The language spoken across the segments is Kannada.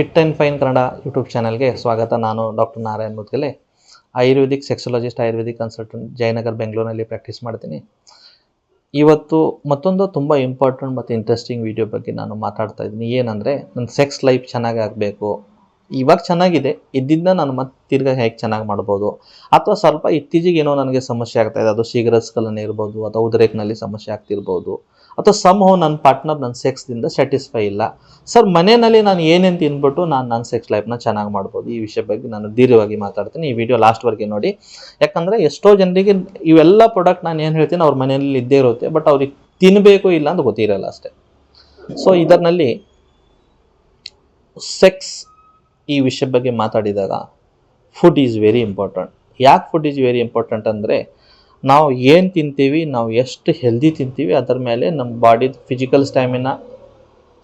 Fit and fine Kannada YouTube ಚಾನಲ್ಗೆ ಸ್ವಾಗತ. ನಾನು doctor Narayan Mudgale, ayurvedic sexologist, ayurvedic consultant, Jayanagar, ಬೆಂಗಳೂರಿನಲ್ಲಿ ಪ್ರಾಕ್ಟೀಸ್ ಮಾಡ್ತೀನಿ. ಇವತ್ತು ಮತ್ತೊಂದು ತುಂಬ ಇಂಪಾರ್ಟೆಂಟ್ ಮತ್ತು ಇಂಟ್ರೆಸ್ಟಿಂಗ್ ವಿಡಿಯೋ ಬಗ್ಗೆ ನಾನು ಮಾತಾಡ್ತಾ ಇದ್ದೀನಿ. ಏನಂದರೆ, ನನ್ನ ಸೆಕ್ಸ್ ಲೈಫ್ ಚೆನ್ನಾಗಿ ಆಗಬೇಕು ಇವಾಗ ಚೆನ್ನಾಗಿದೆ. ಇದ್ದಿದ್ದ ನಾನು ಮತ್ತೆ ತಿರ್ಗಾ ಹೇಗೆ ಚೆನ್ನಾಗಿ ಮಾಡ್ಬೋದು? ಅಥವಾ ಸ್ವಲ್ಪ ಇತ್ತೀಚೆಗೆ ಏನೋ ನನಗೆ ಸಮಸ್ಯೆ ಆಗ್ತಾ ಇದೆ. ಅದು ಶೀಘ್ರ ಸ್ಖಲನ ಇರ್ಬೋದು, ಅಥವಾ ಉದ್ರೇಕ್ನಲ್ಲಿ ಸಮಸ್ಯೆ ಆಗ್ತಿರ್ಬೋದು, ಅಥವಾ ಸಮ್ ಹೋ ನನ್ನ ಪಾರ್ಟ್ನರ್ ನನ್ನ ಸೆಕ್ಸ್ದಿಂದ ಸ್ಯಾಟಿಸ್ಫೈ ಇಲ್ಲ. ಸರ್ ಮನೆಯಲ್ಲಿ ನಾನು ಏನೇನು ತಿನ್ಬಿಟ್ಟು ನಾನು ನನ್ನ ಸೆಕ್ಸ್ ಲೈಫ್ನ ಚೆನ್ನಾಗಿ ಮಾಡ್ಬೋದು? ಈ ವಿಷಯ ಬಗ್ಗೆ ನಾನು ದೀರ್ಘವಾಗಿ ಮಾತಾಡ್ತೀನಿ. ಈ ವಿಡಿಯೋ ಲಾಸ್ಟ್ವರೆಗೆ ನೋಡಿ. ಯಾಕಂದರೆ ಎಷ್ಟೋ ಜನರಿಗೆ ಇವೆಲ್ಲ ಪ್ರಾಡಕ್ಟ್ ನಾನು ಏನು ಹೇಳ್ತೀನಿ, ಅವ್ರ ಮನೆಯಲ್ಲಿ ಇದ್ದೇ ಇರುತ್ತೆ ಬಟ್ ಅವ್ರಿಗೆ ತಿನ್ನಬೇಕು ಇಲ್ಲ ಅಂತ ಗೊತ್ತಿರಲ್ಲ ಅಷ್ಟೇ. ಸೊ ಇದರಲ್ಲಿ ಸೆಕ್ಸ್ ಈ ವಿಷಯ ಬಗ್ಗೆ ಮಾತಾಡಿದಾಗ ಫುಡ್ ಈಸ್ ವೆರಿ ಇಂಪಾರ್ಟೆಂಟ್ ಯಾಕೆ ಫುಡ್ ಈಸ್ ವೆರಿ ಇಂಪಾರ್ಟೆಂಟ್ ಅಂದರೆ ನಾವು ಏನು ತಿಂತೀವಿ, ನಾವು ಎಷ್ಟು ಹೆಲ್ದಿ ತಿಂತೀವಿ, ಅದರ ಮೇಲೆ ನಮ್ಮ ಬಾಡಿದು ಫಿಸಿಕಲ್ ಸ್ಟ್ಯಾಮಿನಾ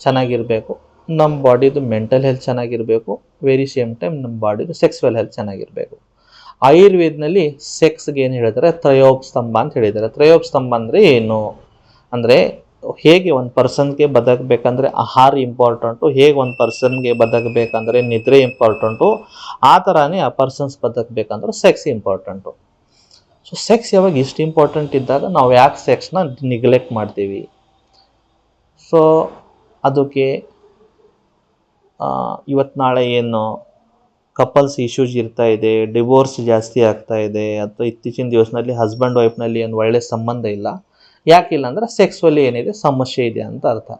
ಚೆನ್ನಾಗಿರಬೇಕು ನಮ್ಮ ಬಾಡಿದು ಮೆಂಟಲ್ ಹೆಲ್ತ್ ಚೆನ್ನಾಗಿರಬೇಕು ವೆರಿ ಸೇಮ್ ಟೈಮ್ ನಮ್ಮ ಬಾಡಿದು ಸೆಕ್ಸ್ವಲ್ ಹೆಲ್ತ್ ಚೆನ್ನಾಗಿರಬೇಕು. ಆಯುರ್ವೇದನಲ್ಲಿ ಸೆಕ್ಸ್ಗೆ ಏನು ಹೇಳಿದರೆ? ತ್ರಯೋಪ್ ಸ್ತಂಭ ಅಂತ ಹೇಳಿದ್ದಾರೆ ತ್ರಯೋಪ್ ಸ್ತಂಭ ಅಂದರೆ ಏನು? ಅಂದರೆ ಹೇಗೆ ಒಂದು ಪರ್ಸನ್ಗೆ ಬದುಕಬೇಕಂದ್ರೆ ಆಹಾರ ಇಂಪಾರ್ಟೆಂಟು ಹೇಗೆ ಒಂದು ಪರ್ಸನ್ಗೆ ಬದುಕಬೇಕಂದ್ರೆ ನಿದ್ರೆ ಇಂಪಾರ್ಟೆಂಟು ಆ ಥರನೇ ಆ ಪರ್ಸನ್ಸ್ ಬದುಕಬೇಕಂದ್ರೆ ಸೆಕ್ಸ್ ಇಂಪಾರ್ಟೆಂಟು ಸೊ ಸೆಕ್ಸ್ ಯಾವಾಗ ಇಷ್ಟು ಇಂಪಾರ್ಟೆಂಟ್ ಇದ್ದಾಗ ನಾವು ಯಾಕೆ ಸೆಕ್ಸ್ನ ನಿಗ್ಲೆಕ್ಟ್ ಮಾಡ್ತೀವಿ? ಸೊ ಅದಕ್ಕೆ ಇವತ್ತು ನಾಳೆ ಏನು ಕಪಲ್ಸ್ ಇಶ್ಯೂಸ್ ಇರ್ತಾ ಇದೆ ಡಿವೋರ್ಸ್ ಜಾಸ್ತಿ ಆಗ್ತಾ ಇದೆ, ಅಥವಾ ಇತ್ತೀಚಿನ ದಿವಸದಲ್ಲಿ ಹಸ್ಬೆಂಡ್ ವೈಫ್ನಲ್ಲಿ ಏನು ಒಳ್ಳೆ ಸಂಬಂಧ ಇಲ್ಲ. ಯಾಕಿಲ್ಲ ಅಂದರೆ ಸೆಕ್ಸ್ವಲ್ಲಿ ಏನಿದೆ, ಸಮಸ್ಯೆ ಇದೆ ಅಂತ ಅರ್ಥ.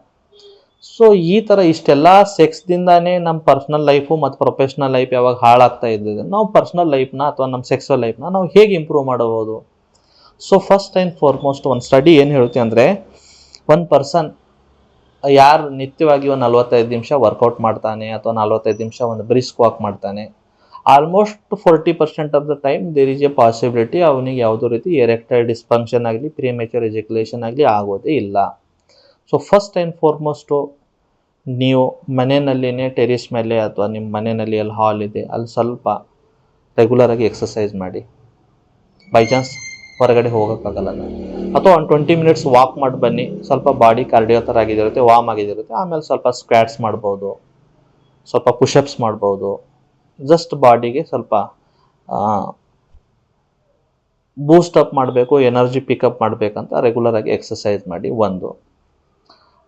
ಸೊ ಈ ಥರ ಇಷ್ಟೆಲ್ಲ ಸೆಕ್ಸ್ದಿಂದಾನೇ ನಮ್ಮ ಪರ್ಸ್ನಲ್ ಲೈಫು ಮತ್ತು ಪ್ರೊಫೆಷ್ನಲ್ ಲೈಫ್ ಯಾವಾಗ ಹಾಳಾಗ್ತಾ ಇದ್ದಿದೆ. ನಾವು ಪರ್ಸ್ನಲ್ ಲೈಫ್ನ ಅಥವಾ ನಮ್ಮ ಸೆಕ್ಸುವಲ್ ಲೈಫ್ನ ನಾವು ಹೇಗೆ ಇಂಪ್ರೂವ್ ಮಾಡಬಹುದು? ಸೊ ಫಸ್ಟ್ ಆ್ಯಂಡ್ ಫಾರ್ಮೋಸ್ಟ್ ಒಂದು ಸ್ಟಡಿ ಏನು ಹೇಳುತ್ತೆ ಅಂದರೆ, ಒಂದು ಪರ್ಸನ್ ಯಾರು ನಿತ್ಯವಾಗಿ ಒಂದು ನಲ್ವತ್ತೈದು ನಿಮಿಷ ವರ್ಕೌಟ್ ಮಾಡ್ತಾನೆ ಅಥವಾ ನಲ್ವತ್ತೈದು ನಿಮಿಷ ಒಂದು ಬ್ರಿಸ್ಕ್ ವಾಕ್ ಮಾಡ್ತಾನೆ almost forty percent of the time there is a possibility ಅವನಿಗೆ ಯಾವುದೋ ರೀತಿ ಎರೆಕ್ಟೈಲ್ ಡಿಸ್ಫಂಕ್ಷನ್ ಆಗಲಿ ಪ್ರಿಮೇಚರ್ ಎಜುಕುಲೇಷನ್ ಆಗಲಿ ಆಗೋದೇ ಇಲ್ಲ. ಸೊ ಫಸ್ಟ್ ಆ್ಯಂಡ್ ಫಾರ್ಮೋಸ್ಟು ನೀವು ಮನೆಯಲ್ಲಿನೇ ಟೆರಿಸ್ ಮೇಲೆ ಅಥವಾ ನಿಮ್ಮ ಮನೆಯಲ್ಲಿ ಅಲ್ಲಿ ಹಾಲ್ ಇದೆ, ಅಲ್ಲಿ ಸ್ವಲ್ಪ ರೆಗ್ಯುಲರಾಗಿ ಎಕ್ಸಸೈಸ್ ಮಾಡಿ. ಬೈ ಚಾನ್ಸ್ ಹೊರಗಡೆ ಹೋಗೋಕ್ಕಾಗಲ್ಲ ಅಥವಾ ಒಂದು ಟ್ವೆಂಟಿ ಮಿನಿಟ್ಸ್ ವಾಕ್ ಮಾಡಿ ಬನ್ನಿ. ಸ್ವಲ್ಪ ಬಾಡಿ ಕಾರ್ಡಿಯೋ ಥರ ಆಗಿದಿರುತ್ತೆ ವಾಮ್ ಆಗಿದಿರುತ್ತೆ ಆಮೇಲೆ ಸ್ವಲ್ಪ ಸ್ಕ್ವಾಟ್ಸ್ ಮಾಡ್ಬೋದು. ಸ್ವಲ್ಪ ಪುಷಪ್ಸ್ ಮಾಡ್ಬೋದು. ಜಸ್ಟ್ ಬಾಡಿಗೆ ಸ್ವಲ್ಪ ಬೂಸ್ಟ್ ಅಪ್ ಮಾಡಬೇಕು ಎನರ್ಜಿ ಪಿಕಪ್ ಮಾಡಬೇಕಂತ ರೆಗ್ಯುಲರಾಗಿ ಎಕ್ಸಸೈಸ್ ಮಾಡಿ ಒಂದು.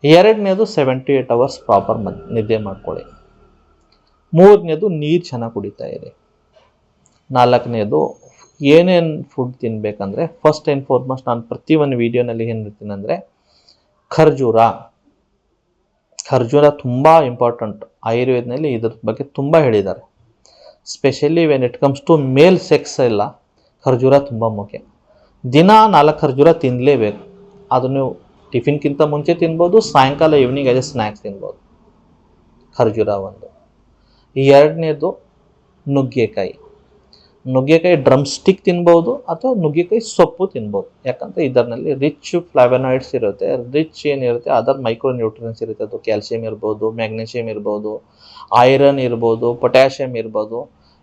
ಎರಡನೇದು ಸೆವೆಂಟಿ ಏಟ್ ಅವರ್ಸ್ ಪ್ರಾಪರ್ ನಿದ್ದೆ ಮಾಡ್ಕೊಳ್ಳಿ. ಮೂರನೇದು ನೀರು ಚೆನ್ನಾಗಿ ಕುಡಿತಾ ಇರಿ. ನಾಲ್ಕನೇದು ಏನೇನು ಫುಡ್ ತಿನ್ನಬೇಕಂದ್ರೆ ಫಸ್ಟ್ ಆ್ಯಂಡ್ ಫಾರ್ಮೋಸ್ಟ್ ನಾನು ಪ್ರತಿ ಒಂದು ವೀಡಿಯೋನಲ್ಲಿ ಏನು ಹೇಳ್ತೀನಿ ಅಂದರೆ, ಖರ್ಜೂರ. ಖರ್ಜೂರ ತುಂಬ ಇಂಪಾರ್ಟೆಂಟ್ ಆಯುರ್ವೇದನಲ್ಲಿ ಇದ್ರ ಬಗ್ಗೆ ತುಂಬ ಹೇಳಿದ್ದಾರೆ specially when it comes to male sex ಎಲ್ಲ, ಖರ್ಜೂರ ತುಂಬ ಮುಖ್ಯ. ದಿನ ನಾಲ್ಕು ಖರ್ಜೂರ ತಿನ್ನಲೇಬೇಕು ಅದು ನೀವು ಟಿಫಿನ್ಗಿಂತ ಮುಂಚೆ ತಿನ್ಬೋದು, ಸಾಯಂಕಾಲ ಈವ್ನಿಂಗ್ ಅದೇ ಸ್ನ್ಯಾಕ್ಸ್ ತಿನ್ಬೋದು. ಖರ್ಜೂರ ಒಂದು. ಎರಡನೇದು ನುಗ್ಗೆಕಾಯಿ. ನುಗ್ಗೆಕಾಯಿ ಡ್ರಮ್ ಸ್ಟಿಕ್ ತಿನ್ಬೋದು ಅಥವಾ ನುಗ್ಗೆಕಾಯಿ ಸೊಪ್ಪು ತಿನ್ಬೋದು. ಯಾಕಂದರೆ ಇದರಲ್ಲಿ ರಿಚ್ ಫ್ಲಾವೆನಾಯ್ಡ್ಸ್ ಇರುತ್ತೆ ರಿಚ್ ಏನಿರುತ್ತೆ ಅದರ ಮೈಕ್ರೋ ನ್ಯೂಟ್ರಿಯನ್ಸ್ ಇರುತ್ತೆ. ಅದು ಕ್ಯಾಲ್ಸಿಯಂ ಇರ್ಬೋದು ಮ್ಯಾಗ್ನೀಷಿಯಂ ಇರ್ಬೋದು ಐರನ್ ಇರ್ಬೋದು ಪೊಟ್ಯಾಷಿಯಮ್ ಇರ್ಬೋದು.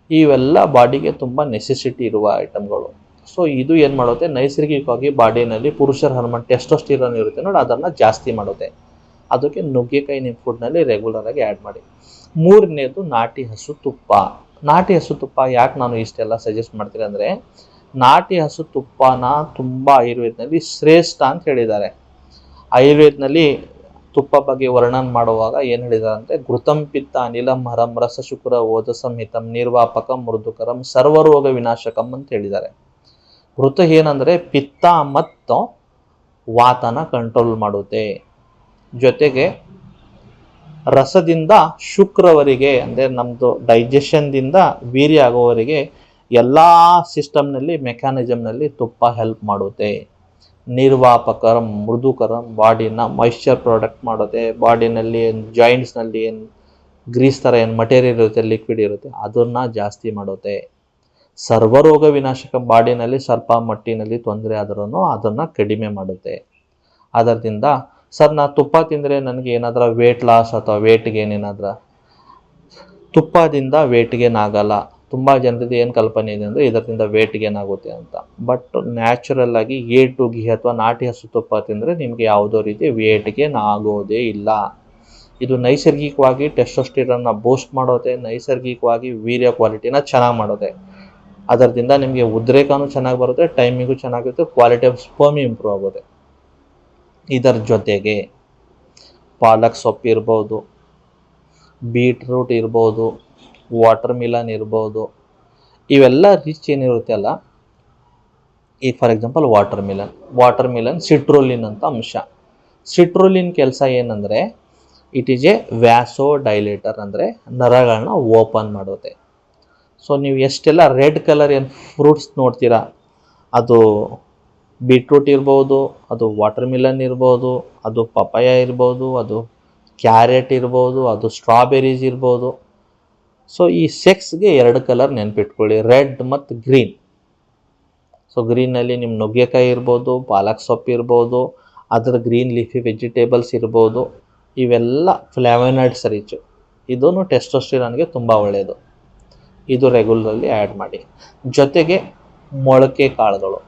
ಇವೆಲ್ಲ ಬಾಡಿಗೆ ತುಂಬ ನೆಸೆಸಿಟಿ ಇರುವ ಐಟಮ್ಗಳು ಸೊ ಇದು ಏನು ಮಾಡುತ್ತೆ? ನೈಸರ್ಗಿಕವಾಗಿ ಬಾಡಿನಲ್ಲಿ ಪುರುಷರ ಹಾರ್ಮೋನ್ ಟೆಸ್ಟೋಸ್ಟಿರೋನ್ ಇರುತ್ತೆ ನೋಡಿ, ಅದನ್ನು ಜಾಸ್ತಿ ಮಾಡುತ್ತೆ. ಅದಕ್ಕೆ ನುಗ್ಗೆಕಾಯಿ ನಿಮ್ಮ ಫುಡ್ನಲ್ಲಿ ರೆಗ್ಯುಲರಾಗಿ ಆ್ಯಡ್ ಮಾಡಿ. ಮೂರನೇದು ನಾಟಿ ಹಸು ತುಪ್ಪ. ನಾಟಿ ಹಸು ತುಪ್ಪ ಯಾಕೆ ನಾನು ಇಷ್ಟೆಲ್ಲ ಸಜೆಸ್ಟ್ ಮಾಡ್ತೀನಿ ಅಂದರೆ, ನಾಟಿ ಹಸು ತುಪ್ಪನ ತುಂಬ ಆಯುರ್ವೇದನಲ್ಲಿ ಶ್ರೇಷ್ಠ ಅಂತ ಹೇಳಿದ್ದಾರೆ. ಆಯುರ್ವೇದನಲ್ಲಿ ತುಪ್ಪ ಬಗ್ಗೆ ವರ್ಣನ ಮಾಡುವಾಗ ಏನು ಹೇಳಿದ್ದಾರೆ ಅಂದರೆ, ಘೃತಂ ಪಿತ್ತ ಅನಿಲಂ ಹರಂ ರಸ ಶುಕ್ರ ಓದ ಸಂಹಿತಂ ನಿರ್ವಾಪಕಂ ಮೃದುಕರಂ ಸರ್ವರೋಗ ವಿನಾಶಕಂ ಅಂತ ಹೇಳಿದ್ದಾರೆ. ಘೃತ ಏನಂದರೆ, ಪಿತ್ತ ಮತ್ತು ವಾತನ ಕಂಟ್ರೋಲ್ ಮಾಡುತ್ತೆ. ಜೊತೆಗೆ ರಸದಿಂದ ಶುಕ್ರವರಿಗೆ, ಅಂದರೆ ನಮ್ಮದು ಡೈಜೆಷನ್ದಿಂದ ವೀರ್ಯ ಆಗೋವರೆಗೆ ಎಲ್ಲ ಸಿಸ್ಟಮ್ನಲ್ಲಿ ಮೆಕ್ಯಾನಿಸಮ್ನಲ್ಲಿ ತುಪ್ಪ ಹೆಲ್ಪ್ ಮಾಡುತ್ತೆ. ನಿರ್ವಾಪಕರಂ, ಮೃದುಕರಂ ಬಾಡಿನ ಮಾಯಿಶ್ಚರ್ ಪ್ರಾಡಕ್ಟ್ ಮಾಡುತ್ತೆ. ಬಾಡಿನಲ್ಲಿ ಏನು ಜಾಯಿಂಟ್ಸ್ನಲ್ಲಿ ಏನು ಗ್ರೀಸ್ ಥರ ಏನು ಮಟೀರಿಯಲ್ ಇರುತ್ತೆ ಲಿಕ್ವಿಡ್ ಇರುತ್ತೆ, ಅದನ್ನು ಜಾಸ್ತಿ ಮಾಡುತ್ತೆ. ಸರ್ವರೋಗ ವಿನಾಶಕ ಬಾಡಿನಲ್ಲಿ ಸ್ವಲ್ಪ ಮಟ್ಟಿನಲ್ಲಿ ತೊಂದರೆ ಆದ್ರೂ ಅದನ್ನು ಕಡಿಮೆ ಮಾಡುತ್ತೆ. ಅದರಿಂದ ಸರ್, ನಾ ತುಪ್ಪ ತಿಂದರೆ ನನಗೆ ಏನಾದರೂ ವೇಟ್ ಲಾಸ್ ಅಥವಾ ವೇಟ್ ಗೇನ್ ತುಪ್ಪದಿಂದ ವೇಟ್ ಗೇನ್ ಆಗಲ್ಲ. ತುಂಬ ಜನರದ್ದು ಏನು ಕಲ್ಪನೆ ಇದೆ ಅಂದರೆ ಇದರಿಂದ ವೇಟ್ ಗೇನ್ ಆಗುತ್ತೆ ಅಂತ. ಬಟ್ ನ್ಯಾಚುರಲ್ ಆಗಿ ಎ ಟು ಘಿ ಅಥವಾ ನಾಟಿ ಹಸು ತುಪ್ಪ ತಿಂದರೆ ನಿಮಗೆ ಯಾವುದೋ ರೀತಿ ವೇಟ್ ಗೇನ್ ಆಗೋದೇ ಇಲ್ಲ. ಇದು ನೈಸರ್ಗಿಕವಾಗಿ ಟೆಸ್ಟೋಸ್ಟಿರನ್ನ ಬೂಸ್ಟ್ ಮಾಡೋದೆ, ನೈಸರ್ಗಿಕವಾಗಿ ವೀರ್ಯ ಕ್ವಾಲಿಟಿನ ಚೆನ್ನಾಗಿ ಮಾಡೋದೆ. ಅದರದಿಂದ ನಿಮಗೆ ಉದ್ರೇಕನೂ ಚೆನ್ನಾಗಿ ಬರುತ್ತೆ ಟೈಮಿಗೂ ಚೆನ್ನಾಗಿರುತ್ತೆ ಕ್ವಾಲಿಟಿ ಆಫ್ ಸ್ಪರ್ಮಿ ಇಂಪ್ರೂವ್ ಆಗುತ್ತೆ ಇದರ ಜೊತೆಗೆ ಪಾಲಕ್ ಸೊಪ್ಪು ಇರ್ಬೋದು, ಬೀಟ್ರೂಟ್ ಇರ್ಬೋದು ವಾಟರ್ ಮಿಲನ್ ಇರ್ಬೋದು, ಇವೆಲ್ಲ ರಿಚ್ ಏನಿರುತ್ತೆ ಅಲ್ಲ ಈಗ for example watermelon watermelon citrulline ಅಂತ ಅಂಶ. ಸಿಟ್ರೋಲಿನ್ ಕೆಲಸ ಏನಂದರೆ, it is a vasodilator ಅಂದರೆ ನರಗಳನ್ನ ಓಪನ್ ಮಾಡುತ್ತೆ. ಸೊ ನೀವು ಎಷ್ಟೆಲ್ಲ ರೆಡ್ ಕಲರ್ ಏನು ಫ್ರೂಟ್ಸ್ ನೋಡ್ತೀರಾ, ಅದು ಬೀಟ್ರೂಟ್ ಇರ್ಬೋದು, ಅದು ವಾಟರ್ ಮಿಲನ್ ಇರ್ಬೋದು, ಅದು ಪಪಾಯ ಇರ್ಬೋದು, ಅದು ಕ್ಯಾರೆಟ್ ಇರ್ಬೋದು, ಅದು ಸ್ಟ್ರಾಬೆರೀಸ್ ಇರ್ಬೋದು. ಸೊ ಈ ಸೆಕ್ಸ್ಗೆ ಎರಡು ಕಲರ್ ನೆನಪಿಟ್ಕೊಳ್ಳಿ, ರೆಡ್ ಮತ್ತು ಗ್ರೀನ್. ಸೊ ಗ್ರೀನಲ್ಲಿ ನಿಮ್ಮ ನುಗ್ಗೆಕಾಯಿ ಇರ್ಬೋದು, ಪಾಲಕ್ ಸೊಪ್ಪು ಇರ್ಬೋದು, ಅದರ ಗ್ರೀನ್ ಲೀಫಿ ವೆಜಿಟೇಬಲ್ಸ್ ಇರ್ಬೋದು, ಇವೆಲ್ಲ ಫ್ಲಾವನಾಯ್ಡ್ಸ್ ರಿಚ್ ಇದೂ ಟೆಸ್ಟೋಸ್ಟಿರಾನ್ಗೆ ತುಂಬ ಒಳ್ಳೆಯದು ಇದು ರೆಗ್ಯುಲರ್ಲಿ ಆ್ಯಡ್ ಮಾಡಿ. ಜೊತೆಗೆ ಮೊಳಕೆ ಕಾಳುಗಳು.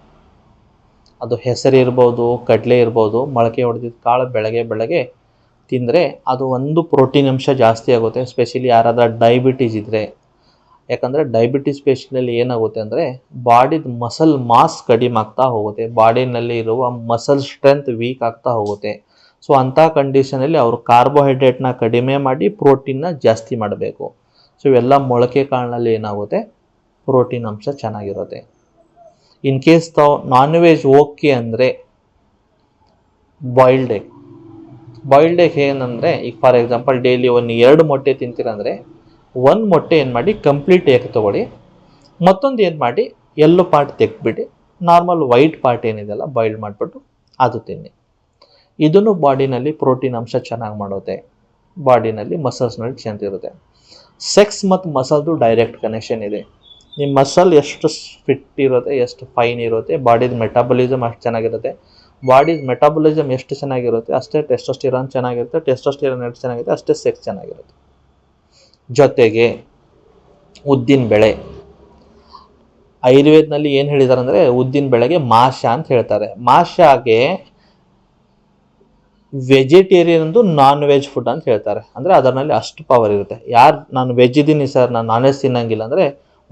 ಅದು ಹೆಸರು ಇರ್ಬೋದು, ಕಡಲೆ ಇರ್ಬೋದು, ಮೊಳಕೆ ಹೊಡೆದಿದ್ದ ಕಾಳು ಬೆಳಗ್ಗೆ ಬೆಳಗ್ಗೆ ತಿಂದರೆ ಅದು ಒಂದು ಪ್ರೋಟೀನ್ ಅಂಶ ಜಾಸ್ತಿ ಆಗುತ್ತೆ. ಸ್ಪೆಷಲಿ ಯಾರಾದರೂ ಡಯಬಿಟೀಸ್ ಇದ್ದರೆ ಯಾಕಂದರೆ ಡಯಾಬಿಟೀಸ್ ಪೇಷಂಟಲ್ಲಿ ಏನಾಗುತ್ತೆ ಅಂದರೆ ಬಾಡಿದ ಮಸಲ್ ಮಾಸ್ ಕಡಿಮೆ ಆಗ್ತಾ ಹೋಗುತ್ತೆ. ಬಾಡಿನಲ್ಲಿ ಇರುವ ಮಸಲ್ ಸ್ಟ್ರೆಂತ್ ವೀಕ್ ಆಗ್ತಾ ಹೋಗುತ್ತೆ. ಸೊ ಅಂಥ ಕಂಡೀಷನಲ್ಲಿ ಅವರು ಕಾರ್ಬೋಹೈಡ್ರೇಟ್ನ ಕಡಿಮೆ ಮಾಡಿ ಪ್ರೋಟೀನ್ನ ಜಾಸ್ತಿ ಮಾಡಬೇಕು. ಸೊ ಇವೆಲ್ಲ ಮೊಳಕೆ ಕಾಳಿನಲ್ಲಿ ಏನಾಗುತ್ತೆ? ಪ್ರೋಟೀನ್ ಅಂಶ ಚೆನ್ನಾಗಿರುತ್ತೆ. ಇನ್ ಕೇಸ್ ತಾವು ನಾನ್ ವೆಜ್ ಓಕೆ ಅಂದರೆ ಬಾಯ್ಲ್ಡ್ ಎಗ್ ಬಾಯ್ಲ್ಡ್ ಎಗ್ ಏನಂದರೆ, ಈಗ ಫಾರ್ ಎಕ್ಸಾಂಪಲ್ ಡೈಲಿ ಒಂದು ಎರಡು ಮೊಟ್ಟೆ ತಿಂತೀರಂದರೆ ಒಂದು ಮೊಟ್ಟೆ ಏನು ಮಾಡಿ ಕಂಪ್ಲೀಟ್ ಎಗ್ ತೊಗೊಳ್ಳಿ. ಮತ್ತೊಂದು ಏನು ಮಾಡಿ ಎಲ್ಲೋ ಪಾರ್ಟ್ ತೆಗ್ದುಬಿಡಿ. ನಾರ್ಮಲ್ ವೈಟ್ ಪಾರ್ಟ್ ಏನಿದೆಯಲ್ಲ ಬಾಯ್ಲ್ಡ್ ಮಾಡಿಬಿಟ್ಟು ಅದು ತಿನ್ನಿ. ಇದನ್ನು ಬಾಡಿನಲ್ಲಿ ಪ್ರೋಟೀನ್ ಅಂಶ ಚೆನ್ನಾಗಿ ಮಾಡುತ್ತೆ ಬಾಡಿನಲ್ಲಿ ಮಸಲ್ಸ್ನಲ್ಲಿ ಚೆಂದಿರುತ್ತೆ ಸೆಕ್ಸ್ ಮತ್ತು ಮಸಲ್ದು ಡೈರೆಕ್ಟ್ ಕನೆಕ್ಷನ್ ಇದೆ. ನಿಮ್ಮ ಮಸಲ್ ಎಷ್ಟು ಫಿಟ್ ಇರುತ್ತೆ, ಎಷ್ಟು ಫೈನ್ ಇರುತ್ತೆ ಬಾಡಿದ ಮೆಟಾಬಲಿಸಮ್ ಅಷ್ಟು ಚೆನ್ನಾಗಿರುತ್ತೆ. ಬಾಡಿದ ಮೆಟಾಬಲಿಸಮ್ ಎಷ್ಟು ಚೆನ್ನಾಗಿರುತ್ತೆ, ಅಷ್ಟೇ ಟೆಸ್ಟೋಸ್ಟಿರಾನ್ ಚೆನ್ನಾಗಿರುತ್ತೆ ಟೆಸ್ಟೋಸ್ಟಿರಾನ್ ಎಷ್ಟು ಚೆನ್ನಾಗಿರುತ್ತೆ, ಅಷ್ಟೇ ಸೆಕ್ಸ್ ಚೆನ್ನಾಗಿರುತ್ತೆ. ಜೊತೆಗೆ ಉದ್ದಿನ ಬೆಳೆ. ಆಯುರ್ವೇದನಲ್ಲಿ ಏನು ಹೇಳಿದ್ದಾರೆ ಅಂದರೆ ಉದ್ದಿನ ಬೆಳೆಗೆ ಮಾಷ ಅಂತ ಹೇಳ್ತಾರೆ. ಮಾಷಾಗೆ ವೆಜಿಟೇರಿಯನ್ ಒಂದು ನಾನ್ ವೆಜ್ ಫುಡ್ ಅಂತ ಹೇಳ್ತಾರೆ. ಅಂದರೆ ಅದರಲ್ಲಿ ಅಷ್ಟು ಪವರ್ ಇರುತ್ತೆ. ಯಾರು, ನಾನು ವೆಜ್ ಇದ್ದೀನಿ ಸರ್ ನಾನು ನಾನ್ ವೆಜ್ ತಿನ್ನಂಗಿಲ್ಲ ಅಂದರೆ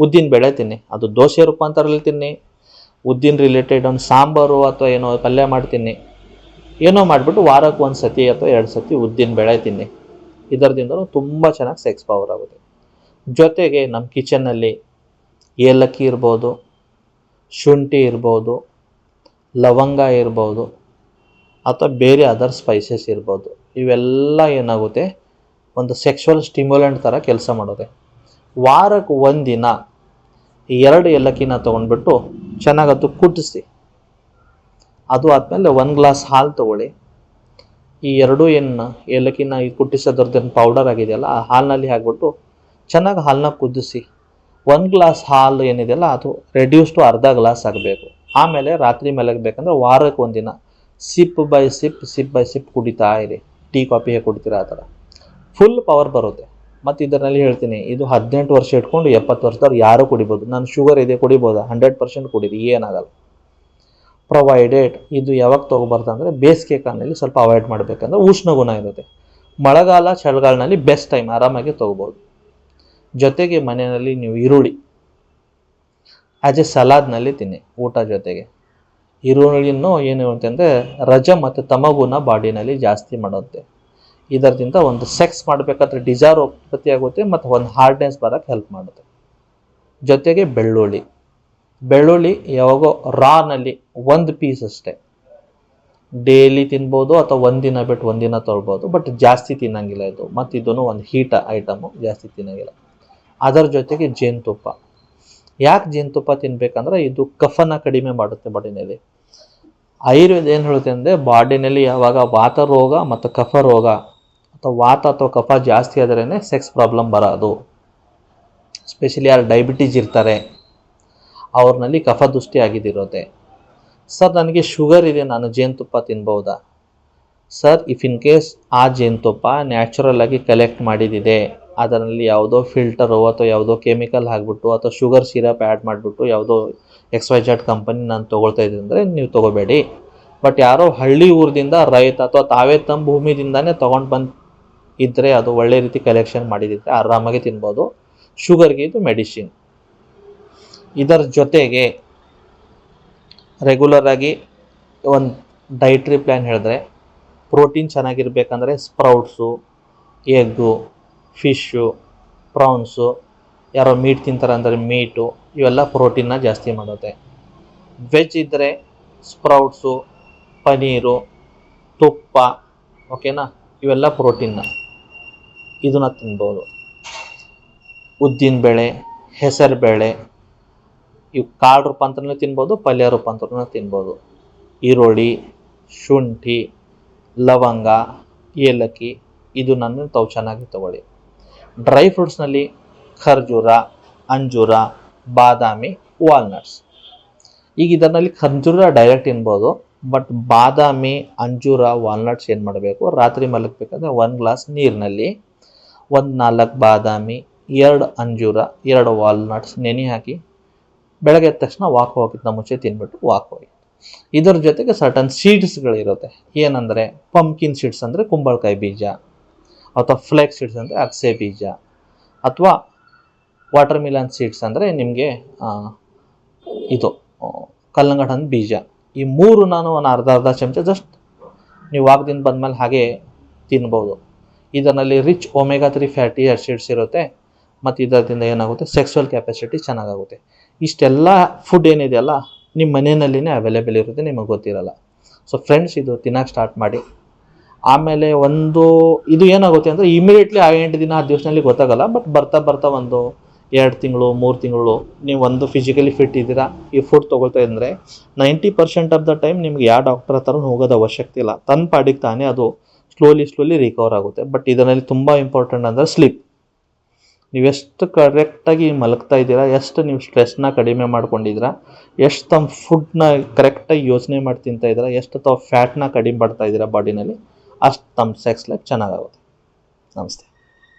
ಉದ್ದಿನ ಬೇಳೆ ತಿನ್ನಿ. ಅದು ದೋಸೆ ರೂಪಾಂತರಲ್ಲಿ ತಿನ್ನಿ. ಉದ್ದಿನ ರಿಲೇಟೆಡ್ ಒಂದು ಸಾಂಬಾರು ಅಥವಾ ಏನೋ ಪಲ್ಯ ಮಾಡ್ತೀನಿ ಏನೋ ಮಾಡಿಬಿಟ್ಟು ವಾರಕ್ಕೆ ಒಂದು ಸತಿ ಅಥವಾ ಎರಡು ಸತಿ ಉದ್ದಿನ ಬೇಳೆ ತಿನ್ನಿ. ಇದರದಿಂದ ತುಂಬ ಚೆನ್ನಾಗಿ ಸೆಕ್ಸ್ ಪವರ್ ಆಗುತ್ತೆ. ಜೊತೆಗೆ ನಮ್ಮ ಕಿಚನ್ನಲ್ಲಿ ಏಲಕ್ಕಿ ಇರ್ಬೋದು, ಶುಂಠಿ ಇರ್ಬೋದು, ಲವಂಗ ಇರ್ಬೋದು, ಅಥವಾ ಬೇರೆ ಅದರ್ ಸ್ಪೈಸಸ್ ಇರ್ಬೋದು. ಇವೆಲ್ಲ ಏನಾಗುತ್ತೆ? ಒಂದು ಸೆಕ್ಷುವಲ್ ಸ್ಟಿಮ್ಯುಲೆಂಟ್ ಥರ ಕೆಲಸ ಮಾಡುತ್ತೆ ವಾರಕ್ಕೆ ಒಂದಿನ ಎರಡು ಏಲಕ್ಕಿನ ತೊಗೊಂಡ್ಬಿಟ್ಟು ಚೆನ್ನಾಗಿ ಅದು ಕುಟ್ಟಿಸಿ ಅದು ಆದಮೇಲೆ ಒಂದು ಗ್ಲಾಸ್ ಹಾಲು ತೊಗೊಳ್ಳಿ. ಈ ಎರಡೂ ಏನು ಏಲಕ್ಕಿನ ಈ ಕುಟ್ಟಿಸೋದ್ರದ್ದೇನು ಪೌಡರ್ ಆಗಿದೆಯಲ್ಲ, ಆ ಹಾಲಿನಲ್ಲಿ ಹಾಕ್ಬಿಟ್ಟು ಚೆನ್ನಾಗಿ ಹಾಲನ್ನ ಕುದಿಸಿ. ಒಂದು ಗ್ಲಾಸ್ ಹಾಲು ಏನಿದೆಯಲ್ಲ, ಅದು ರೆಡ್ಯೂಸ್ ಟು ಅರ್ಧ ಗ್ಲಾಸ್ ಆಗಬೇಕು. ಆಮೇಲೆ ರಾತ್ರಿ ಮಲಗಬೇಕಂದ್ರೆ ವಾರಕ್ಕೆ ಒಂದಿನ sip by sip sip by sip ಕುಡಿತಾ ಇರಿ. ಟೀ ಕಾಫಿ ಹೇಗೆ ಕುಡಿತೀರಾ ಆ ಥರ. ಫುಲ್ ಪವರ್ ಬರುತ್ತೆ. ಮತ್ತು ಇದರಲ್ಲಿ ಹೇಳ್ತೀನಿ, ಇದು ಹದಿನೆಂಟು ವರ್ಷ ಇಟ್ಕೊಂಡು ಎಪ್ಪತ್ತು ವರ್ಷದವ್ರು ಯಾರು ಕುಡಿಬೋದು? ನಾನು ಶುಗರ್ ಇದೆ, ಕುಡಿಬೋದಾ? ಹಂಡ್ರೆಡ್ ಪರ್ಸೆಂಟ್ ಕುಡೀರಿ, ಏನಾಗಲ್ಲ. ಪ್ರೊವೈಡೆಡ್ ಇದು ಯಾವಾಗ ತೊಗೊಬಾರ್ದು ಅಂದರೆ ಬೇಸಿಗೆ ಕಾಲದಲ್ಲಿ ಸ್ವಲ್ಪ ಅವಾಯ್ಡ್ ಮಾಡಬೇಕಂದ್ರೆ ಉಷ್ಣ ಗುಣ ಇರುತ್ತೆ. ಮಳೆಗಾಲ, ಚಳಿಗಾಲದಲ್ಲಿ ಬೆಸ್ಟ್ ಟೈಮ್ ಆರಾಮಾಗಿ ತೊಗೋಬೋದು. ಜೊತೆಗೆ ಮನೆಯಲ್ಲಿ ನೀವು ಈರುಳ್ಳಿ. ಆ್ಯಸ್ ಎ ಸಲಾದ್ನಲ್ಲಿ ತಿನ್ನಿ, ಊಟ ಜೊತೆಗೆ. ಈರುಳ್ಳಿನೂ ಏನು ಅಂತಂದರೆ ರಜ ಮತ್ತು ತಮಗುನ ಬಾಡಿನಲ್ಲಿ ಜಾಸ್ತಿ ಮಾಡುತ್ತೆ ಇದರಿಂದ ಒಂದು ಸೆಕ್ಸ್ ಮಾಡಬೇಕಾದ್ರೆ ಡಿಸೈರ್ ಉತ್ಪತ್ತಿ ಆಗುತ್ತೆ ಮತ್ತು ಒಂದು ಹಾರ್ಡ್ನೆಸ್ ಬರೋಕ್ಕೆ ಹೆಲ್ಪ್ ಮಾಡುತ್ತೆ. ಜೊತೆಗೆ ಬೆಳ್ಳುಳ್ಳಿ. ಬೆಳ್ಳುಳ್ಳಿ ಯಾವಾಗೋ ರಾನಲ್ಲಿ ಒಂದು ಪೀಸ್ ಅಷ್ಟೇ. ಡೈಲಿ ತಿನ್ಬೋದು ಅಥವಾ ಒಂದಿನ ಬಿಟ್ಟು ಒಂದಿನ ತೊಳ್ಬೋದು ಬಟ್ ಜಾಸ್ತಿ ತಿನ್ನಂಗಿಲ್ಲ ಇದು. ಮತ್ತು ಇದನ್ನು ಒಂದು ಹೀಟ ಐಟಮು ಜಾಸ್ತಿ ತಿನ್ನಂಗಿಲ್ಲ. ಅದರ ಜೊತೆಗೆ ಜೇನುತುಪ್ಪ. ಯಾಕೆ ಜೇನುತುಪ್ಪ ತಿನ್ಬೇಕಂದ್ರೆ ಇದು ಕಫನ ಕಡಿಮೆ ಮಾಡುತ್ತೆ ಬಾಡಿನಲ್ಲಿ. ಆಯುರ್ವೇದ ಏನು ಹೇಳುತ್ತೆ ಅಂದರೆ ಬಾಡಿನಲ್ಲಿ ಯಾವಾಗ ವಾತ ರೋಗ ಮತ್ತು ಕಫ ರೋಗ ಅಥವಾ ವಾತ ಅಥವಾ ಕಫ ಜಾಸ್ತಿ ಆದ್ರೇ ಸೆಕ್ಸ್ ಪ್ರಾಬ್ಲಮ್ ಬರೋದು. ಸ್ಪೆಷಲಿ ಯಾರು ಡಯಬಿಟೀಸ್ ಇರ್ತಾರೆ ಅವ್ರನ್ನಲ್ಲಿ ಕಫ ದೃಷ್ಟಿ ಆಗಿದ್ದಿರೋದೆ ಸರ್ ನನಗೆ ಶುಗರ್ ಇದೆ, ನಾನು ಜೇನುತುಪ್ಪ ತಿನ್ಬೋದಾ? ಸರ್ ಇಫ್ ಇನ್ ಕೇಸ್ ಆ ಜೇನುತುಪ್ಪ ನ್ಯಾಚುರಲ್ ಆಗಿ ಕಲೆಕ್ಟ್ ಮಾಡಿದಿದೆ, ಅದರಲ್ಲಿ ಯಾವುದೋ ಫಿಲ್ಟರು ಅಥವಾ ಯಾವುದೋ ಕೆಮಿಕಲ್ ಹಾಕ್ಬಿಟ್ಟು ಅಥವಾ ಶುಗರ್ ಸಿರಪ್ ಆ್ಯಡ್ ಮಾಡಿಬಿಟ್ಟು ಯಾವುದೋ ಎಕ್ಸ್ ವೈ ಜೆಡ್ ಕಂಪನಿ ನಾನು ತೊಗೊಳ್ತಾ ಇದ್ದೀನಿ ಅಂದರೆ ನೀವು ತೊಗೋಬೇಡಿ. ಬಟ್ ಯಾರೋ ಹಳ್ಳಿ ಊರಿಂದ ರೈತ ಅಥವಾ ತಾವೇ ತಮ್ಮ ಭೂಮಿದಿಂದಾನೇ ತೊಗೊಂಡು ಬಂದು ಇದ್ದರೆ ಅದು ಒಳ್ಳೆ ರೀತಿ ಕಲೆಕ್ಷನ್ ಮಾಡಿದಿದ್ರೆ ಆರಾಮಾಗಿ ತಿನ್ಬೋದು. ಶುಗರ್ಗೆ ಇದು ಮೆಡಿಸಿನ್ ಇದರ ಜೊತೆಗೆ ರೆಗ್ಯುಲರ್ ಆಗಿ ಒಂದು ಡೈಟ್ರಿ ಪ್ಲ್ಯಾನ್ ಹೇಳಿದ್ರೆ ಪ್ರೋಟೀನ್ ಚೆನ್ನಾಗಿರ್ಬೇಕಂದ್ರೆ ಸ್ಪ್ರೌಟ್ಸು ಎಗ್ಗು ಫಿಶ್ಶು ಪ್ರಾನ್ಸು ಯಾರೋ ಮೀಟ್ ತಿಂತಾರೆ ಅಂದರೆ ಮೀಟು ಇವೆಲ್ಲ ಪ್ರೋಟೀನ್ನ ಜಾಸ್ತಿ ಮಾಡುತ್ತೆ. ವೆಜ್ ಇದ್ದರೆ ಸ್ಪ್ರೌಟ್ಸು ಪನೀರು ತುಪ್ಪ ಓಕೆನಾ ಇವೆಲ್ಲ ಪ್ರೋಟೀನ್ನ ಇದನ್ನ ತಿನ್ಬೋದು. ಉದ್ದಿನ ಬೇಳೆ, ಹೆಸರು ಬೇಳೆ, ಇವು ಕಾಳು ರೂಪಾಂತರನೂ ತಿನ್ಬೋದು, ಪಲ್ಯ ರೂಪಾಂತರನೂ ತಿನ್ಬೋದು. ಈರುಳ್ಳಿ, ಶುಂಠಿ, ಲವಂಗ, ಏಲಕ್ಕಿ, ಇದು ನನ್ನ ತಾವು ಚೆನ್ನಾಗಿ ತಗೊಳ್ಳಿ. ಡ್ರೈ ಫ್ರೂಟ್ಸ್ನಲ್ಲಿ ಖರ್ಜೂರ, ಅಂಜೂರ, ಬಾದಾಮಿ, ವಾಲ್ನಟ್ಸ್. ಈಗ ಇದರಲ್ಲಿ ಖರ್ಜೂರ ಡೈರೆಕ್ಟ್ ತಿನ್ಬೋದು, ಬಟ್ ಬಾದಾಮಿ, ಅಂಜೂರ, ವಾಲ್ನಟ್ಸ್ ಏನು ಮಾಡಬೇಕು? ರಾತ್ರಿ ಮಲಗಬೇಕಾದ್ರೆ ಒಂದು ಗ್ಲಾಸ್ ನೀರಿನಲ್ಲಿ ಒಂದು ನಾಲ್ಕು ಬಾದಾಮಿ, ಎರಡು ಅಂಜೂರ, ಎರಡು ವಾಲ್ನಟ್ಸ್ ನೆನೆ ಹಾಕಿ ಬೆಳಗ್ಗೆ ಎದ್ದ ತಕ್ಷಣ ವಾಕ್ ಹೋಗಿದ್ದ ಮುಂಚೆ ತಿನ್ಬಿಟ್ಟು ವಾಕ್ ಹೋಗಿ. ಇದರ ಜೊತೆಗೆ ಸರ್ಟನ್ ಸೀಡ್ಸ್ಗಳಿರುತ್ತೆ ಏನಂದರೆ ಪಂಪ್ಕಿನ್ ಸೀಡ್ಸ್ ಅಂದರೆ ಕುಂಬಳಕಾಯಿ ಬೀಜ, ಅಥವಾ ಫ್ಲೆಕ್ಸ್ ಸೀಡ್ಸ್ ಅಂದರೆ ಅಗಸೆ ಬೀಜ, ಅಥವಾ ವಾಟರ್ ಮಿಲನ್ ಸೀಡ್ಸ್ ಅಂದರೆ ನಿಮಗೆ ಇದು ಕಲ್ಲಂಗಡನ್ ಬೀಜ. ಈ ಮೂರು ನಾನು ಒಂದು ಅರ್ಧ ಅರ್ಧ ಚಮಚ ಜಸ್ಟ್ ನೀವು ವಾಕದಿಂದ ಬಂದಮೇಲೆ ಹಾಗೆ ತಿನ್ಬೋದು. ಇದರಲ್ಲಿ rich omega three fatty acids ಇರುತ್ತೆ, ಮತ್ತು ಇದರಿಂದ ಏನಾಗುತ್ತೆ? ಸೆಕ್ಸುವಲ್ ಕೆಪಾಸಿಟಿ ಚೆನ್ನಾಗಾಗುತ್ತೆ. ಇಷ್ಟೆಲ್ಲ ಫುಡ್ ಏನಿದೆಯಲ್ಲ ನಿಮ್ಮ ಮನೆಯಲ್ಲಿನೇ ಅವೈಲೇಬಲ್ ಇರುತ್ತೆ, ನಿಮಗೆ ಗೊತ್ತಿರಲ್ಲ. ಸೊ ಫ್ರೆಂಡ್ಸ್ ಇದು ತಿನ್ನೋಕೆ ಸ್ಟಾರ್ಟ್ ಮಾಡಿ. ಆಮೇಲೆ ಒಂದು, ಇದು ಏನಾಗುತ್ತೆ ಅಂದರೆ ಇಮಿಡಿಯೇಟ್ಲಿ ಆ ಎಂಟು ದಿನ ಹತ್ತು ದಿವಸದಲ್ಲಿ ಗೊತ್ತಾಗಲ್ಲ ಬಟ್ ಬರ್ತಾ ಬರ್ತಾ ಒಂದು ಎರಡು ತಿಂಗಳು, ಮೂರು ತಿಂಗಳು, ನೀವು ಒಂದು ಫಿಸಿಕಲಿ ಫಿಟ್ ಇದ್ದೀರಾ, ಈ ಫುಡ್ ತೊಗೊಳ್ತಾ ಇದ್ದರೆ ninety percent of the time ನಿಮ್ಗೆ ಯಾವ ಡಾಕ್ಟರ್ ಹತ್ರ ಹೋಗೋದು ಅವಶ್ಯಕತೆ ಇಲ್ಲ. ತನ್ನ ಪಾಡಿಗೆ ತಾನೇ ಅದು ಸ್ಲೋಲಿ ಸ್ಲೋಲಿ ರಿಕವರ್ ಆಗುತ್ತೆ. ಬಟ್ ಇದರಲ್ಲಿ ತುಂಬ ಇಂಪಾರ್ಟೆಂಟ್ ಅಂದರೆ ಸ್ಲೀಪ್ ನೀವೆಷ್ಟು ಕರೆಕ್ಟಾಗಿ ಮಲಗ್ತಾ ಇದ್ದೀರಾ, ಎಷ್ಟು ನೀವು ಸ್ಟ್ರೆಸ್ನ ಕಡಿಮೆ ಮಾಡ್ಕೊಂಡಿದ್ದೀರಾ, ಎಷ್ಟು ತಮ್ಮ ಫುಡ್ನ ಕರೆಕ್ಟಾಗಿ ಯೋಚನೆ ಮಾಡಿ ತಿಂತಾ ಇದ್ದೀರಾ, ಎಷ್ಟು ತಾವು ಫ್ಯಾಟ್ನ ಕಡಿಮೆ ಮಾಡ್ತಾ ಇದ್ದೀರಾ ಬಾಡಿನಲ್ಲಿ ಅಷ್ಟು ತಮ್ಮ ಸೆಕ್ಸ್ ಲೈಫ್ ಚೆನ್ನಾಗಾಗುತ್ತೆ ನಮಸ್ತೆ.